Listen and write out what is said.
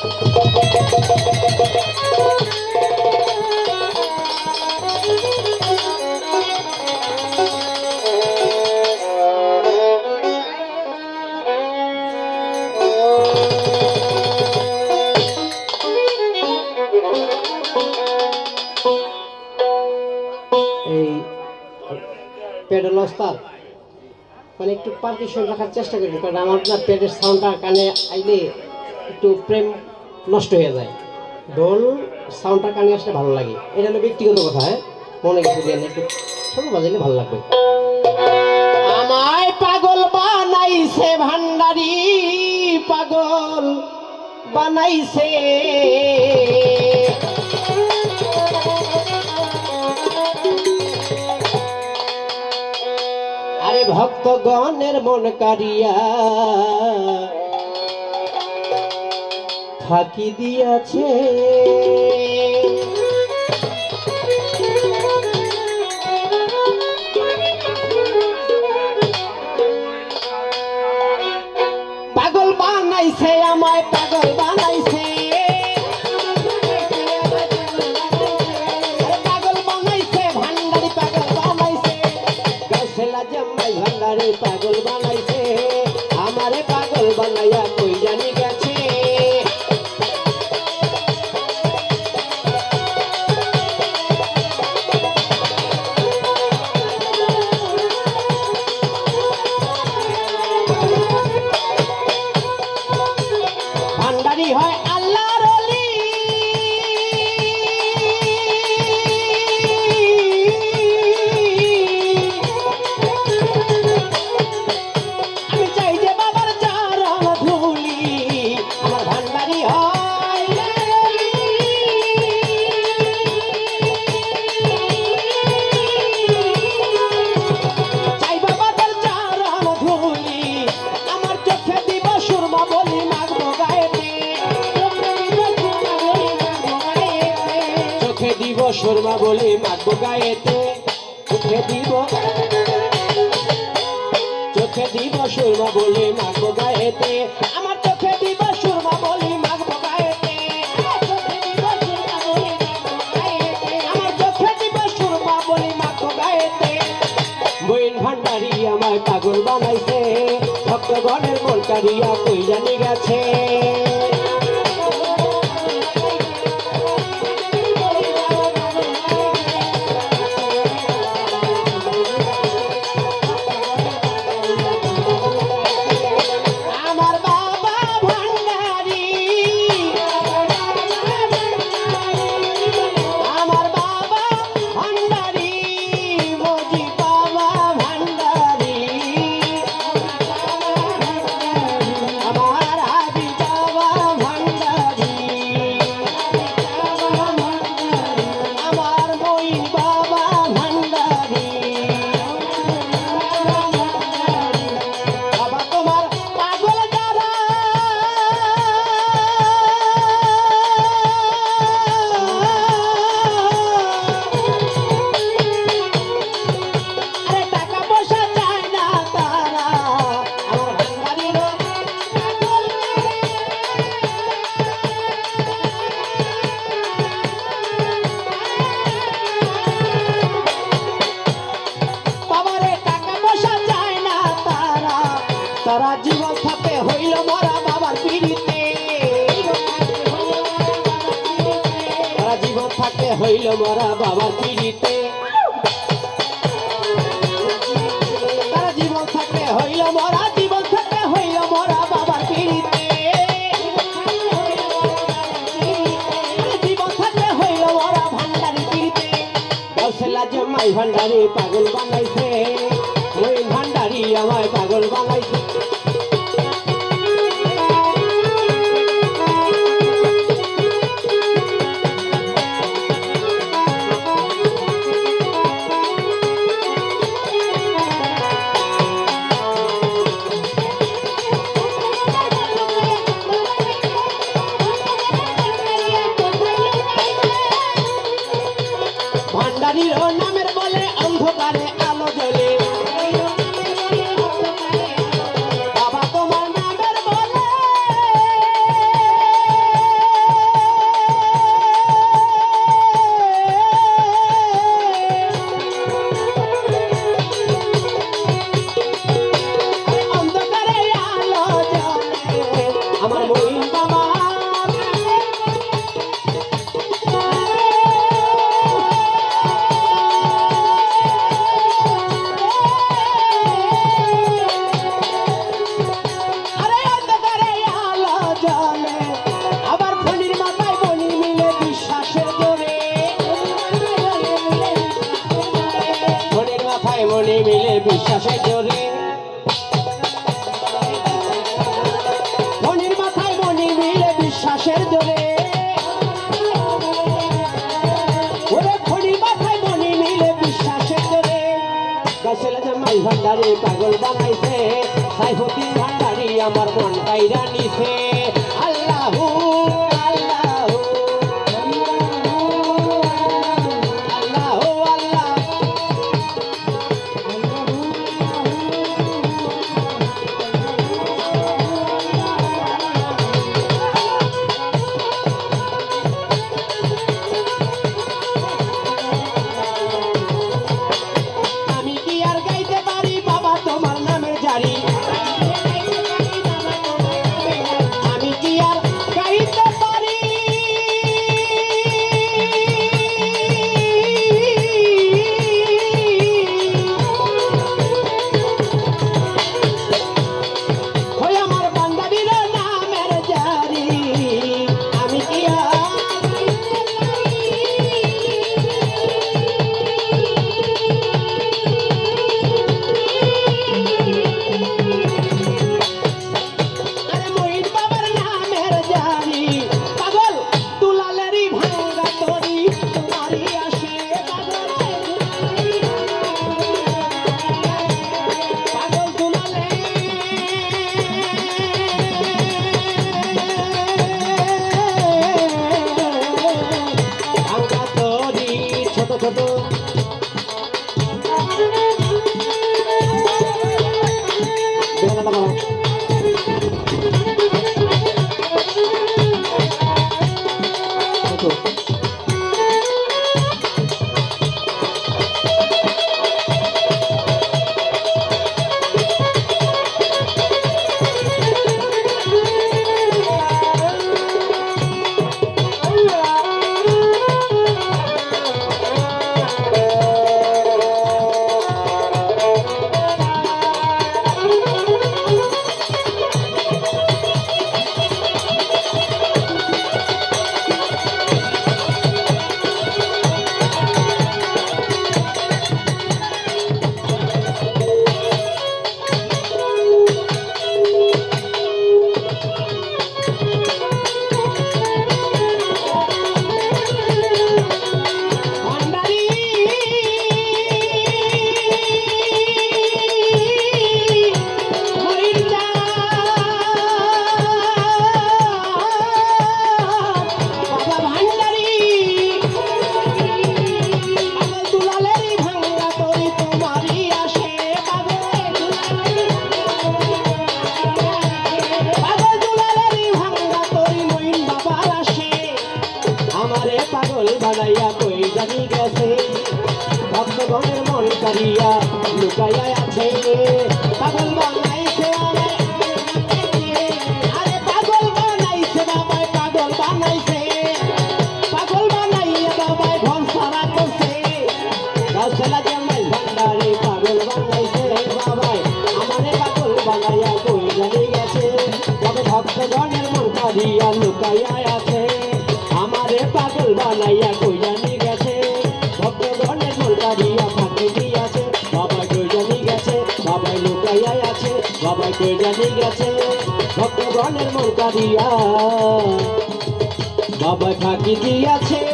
এই পেডেল ওস্তাদ মানে একটু পারকিশন রাখার চেষ্টা করি, কারণ আমার না পেটের সাউন্ডটা কানে আইলে একটু প্রেম নষ্ট হয়ে যায়। ঢোল সাউন্ডটা কানে আসলে ভালো লাগে। এটা হলো ব্যক্তিগত কথা হ্যাঁ? মনে কিছু একটু ছোট বাজাইলে ভালো লাগবে। আমায় পাগল বানাইছে ভান্ডারি পাগল, বানাইছে। আরে ভক্তগণের মন কারিয়া ফাঁকি দিয়াছে। পাগল বানাইছে, আমায় পাগল বানাইছে। পাগল বানাইছে পাগল বানাইছে। পাগল বানাইছে। আমারে পাগল বানাইয়া কই সুরমা বলি মাগবো গায়েতে, চোখে দিব। চোখে দিব সুরমা বলি মাগবো গায়েতে, আমার চোখে দিব সুরমা বলি ভান্ডারি আমায় পাগল বানাইছে, ভক্তগণের মন কারিয়া কই জানি গেছে। তারা জীবন থাকতে হইল মরা বাবার পিড়িতে। তারা জীবন থাকতে হইল মরা বাবার পিড়িতে। তারা জীবন থাকতে হইল মরা, জীবন থাকতে হইল মরা বাবার পিড়িতে। জীবন থাকতে হইল মরা ভান্ডারি পিড়িতে। গসলা জমাই ভান্ডারি পাগল বানাইছে। ওই ভান্ডারি আমায় পাগল বানাইছে। ভান্ডারির নামের বলে অন্ধকারে আলো জ্বলে। মনি জোরে। ফণির মাথায় মনি মিলে বিশ্বাসের জোরে। ভান্ডারে পাগল বানাইছে। সাইফুদ্দিন ভান্ডারি আমার মন কাইরা নিছে। পাগল বানাইয়া কই জানি গেছে। ভক্তগণের মন কারিয়া লুকাইয়া আছে পাগল বানাইছে আরে পাগল বানাইছে বাবাই পাগল বানাইছে। পাগল বানাইয়া বাবাই ঘর সারা করছে। গাছলা জামাই ভান্ডারে পাগল বানাইছে বাবাই আমারে পাগল বানাইয়া কই জানি গেছে। তবে ভক্তগণের মন কারিয়া লুকাইয়া আছে। বাবা ঠাকি দিয়াছে